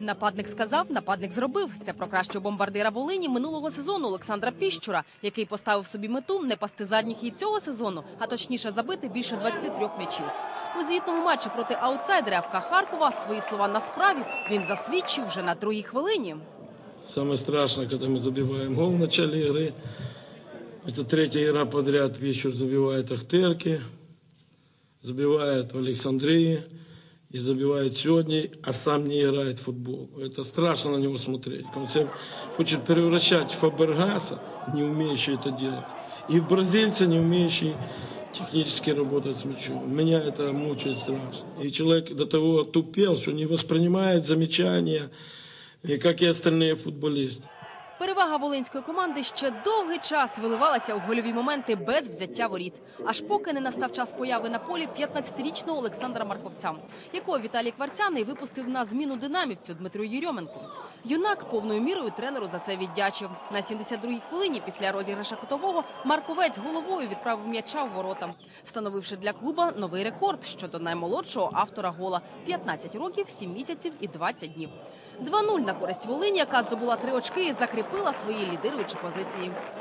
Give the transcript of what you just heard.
Нападник сказав, нападник зробив. Це про кращого бомбардира Волині минулого сезону Олександра Піщура, який поставив собі мету не пасти задніх і цього сезону, а точніше забити більше 23 м'ячів. У звітному матчі проти аутсайдера ФК Харкова свої слова на справі він засвідчив вже на другій хвилині. Самое страшное, когда мы забиваем гол в начале игры. Это третья игра подряд. Вечер забивает Ахтерки, забивает в Александрии и забивает сегодня, а сам не играет в футбол. Это страшно на него смотреть. Он себя хочет превращать в Фабергаса, не умеющий это делать, и в бразильца, не умеющий технически работать с мячом. Меня это мучает страшно. И человек до того тупел, что не воспринимает замечания, и как и остальные футболисты. Перевага волинської команди ще довгий час виливалася у гольові моменти без взяття воріт. Аж поки не настав час появи на полі 15-річного Олександра Марковця, якого Віталій Кварцяний випустив на зміну динамівцю Дмитру Єрьоменку. Юнак повною мірою тренеру за це віддячив. На 72-й хвилині після розіграша кутового Марковець головою відправив м'яча в ворота, встановивши для клуба новий рекорд щодо наймолодшого автора гола 15 років, 7 місяців і 20 днів. 2-0 на користь Волині, яка здобула три очки і закріпила свої лідируючі позиції.